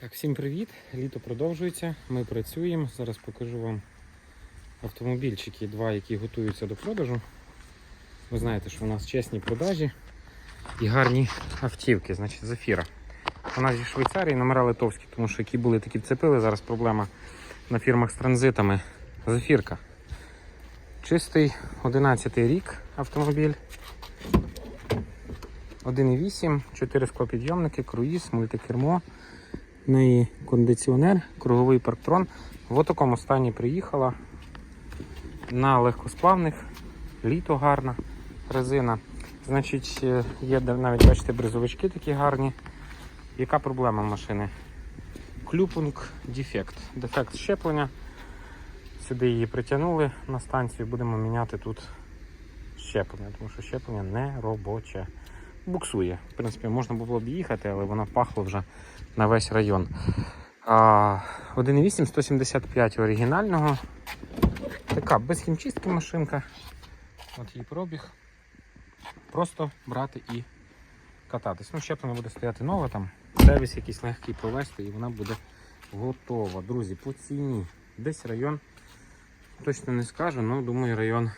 Так, всім привіт! Літо продовжується. Ми працюємо. Зараз покажу вам автомобільчики, два, які готуються до продажу. Ви знаєте, що у нас чесні продажі і гарні автівки, значить, зафіра. Вона зі Швейцарії, номера литовські, тому що які були, такі вцепили. Зараз проблема на фірмах з транзитами. Зафірка. Чистий 11 рік автомобіль. 1,8, 4 склопідйомники, круїз, мультикермо. Неї кондиціонер, круговий парктрон. В такому стані приїхала. На легкосплавних, літо гарна резина. Значить, е, є навіть, бачите, бризовички такі гарні. Яка проблема машини? Клюпунг дефект. Дефект щеплення. Сюди її притягнули на станцію, будемо міняти тут щеплення, тому що щеплення не робоче. Буксує. В принципі, можна було б їхати, але воно пахло вже на весь район. А, 1.8 175 оригінального. Така без хімчистки машинка. От її пробіг. Просто брати і кататись. Ну, щеплення буде стояти нове там. Сервіс якийсь легкий провести і вона буде готова. Друзі, по ціні. Десь район, точно не скажу, але думаю район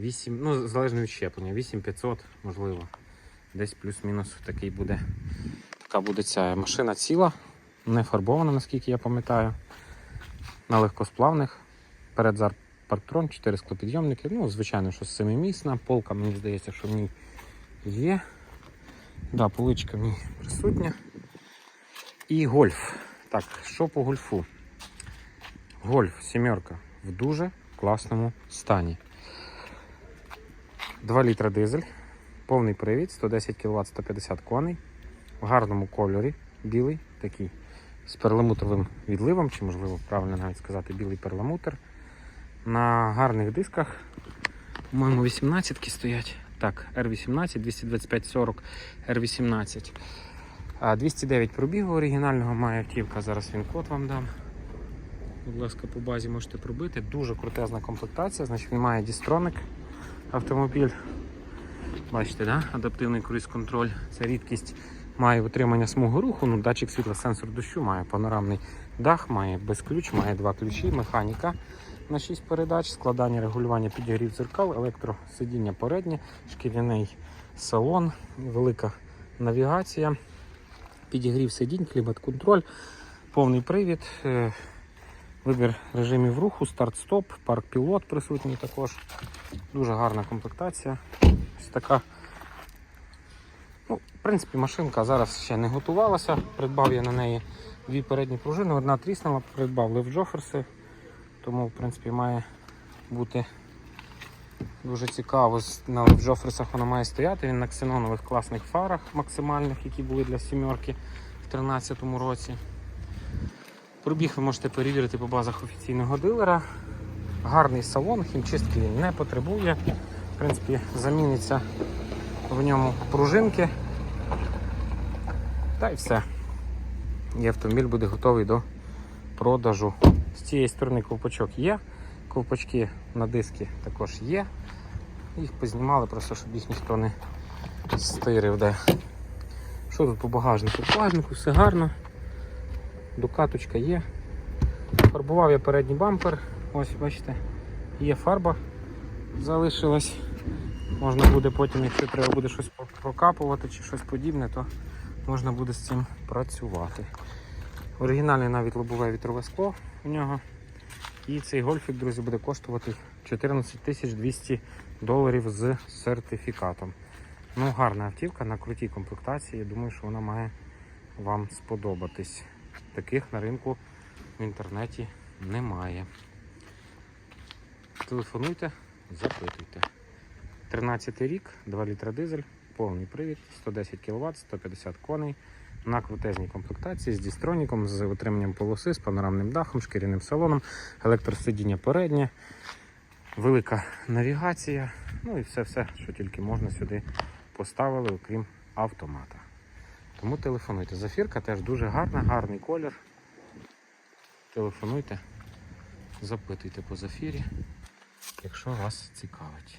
8, ну, залежно від щеплення, 8500, можливо. Десь плюс-мінус такий буде. Така буде ця машина ціла, не фарбована, наскільки я пам'ятаю. На легкосплавних. Передзар парктрон, 4 склопідйомники. Ну, звичайно, що семимісна. Полка, мені здається, що в ній є. Да, поличка в ній присутня. І гольф. Так, що по гольфу? Гольф, сімерка в дуже класному стані. 2 літра дизель, повний привід, 110 кВт, 150 коней, в гарному кольорі, білий, такий, з перламутровим відливом, чи, можливо, правильно навіть сказати, білий перламутр. На гарних дисках, по-моєму, 18 стоять. Так, R18, 225 40 R18. 209 пробігу оригінального має автівка, зараз він код вам дам. Будь ласка, по базі можете пробити. Дуже крутезна комплектація, значить він має дістроник автомобіль. Бачите, да? адаптивний круїз-контроль. Це рідкість має витримання смуги руху, ну, датчик світла, сенсор дощу, має панорамний дах, має без ключ, має два ключі, механіка на 6 передач, складання регулювання підігрів дзеркал, електросидіння переднє, шкіряний салон, велика навігація, підігрів сидінь, клімат-контроль, повний привід. Вибір режимів руху, старт-стоп, парк-пілот присутній також. Дуже гарна комплектація. Ось така. Ну, В принципі, машинка зараз ще не готувалася. Придбав я на неї дві передні пружини, одна тріснула, придбав лев-джоферси. Тому, в принципі, має бути дуже цікаво. На лев-джоферсах вона має стояти. Він на ксенонових класних фарах максимальних, які були для сімерки в 2013 році. Пробіг ви можете перевірити по базах офіційного дилера. Гарний салон, хімчистки він не потребує. В принципі, заміниться в ньому пружинки. Та й все. І автомобіль буде готовий до продажу. З цієї сторони ковпачок є. Ковпачки на диски також є. Їх познімали, просто щоб їх ніхто не стирив. Де. Що тут по багажнику? По багажнику все гарно. Докаточка є. Фарбував я передній бампер. Ось, бачите, є фарба залишилась. Можна буде потім, якщо треба буде щось прокапувати чи щось подібне, то можна буде з цим працювати. Оригінальне навіть лобове вітрове скло у нього. І цей гольфік, друзі, буде коштувати 14 200 доларів з сертифікатом. Ну, гарна автівка на крутій комплектації. Я думаю, що вона має вам сподобатись. Таких на ринку в інтернеті немає. Телефонуйте, запитуйте. 13 рік, 2 літра дизель, повний привід, 110 кВт, 150 коней. На крутезній комплектації з дістроніком, з отриманням полоси, з панорамним дахом, шкіряним салоном, електросидіння переднє, велика навігація. Ну і все-все, що тільки можна сюди поставили, окрім автомата. Тому телефонуйте. Зафірка теж дуже гарна, гарний колір. Телефонуйте, запитуйте по зафірі, якщо вас цікавить.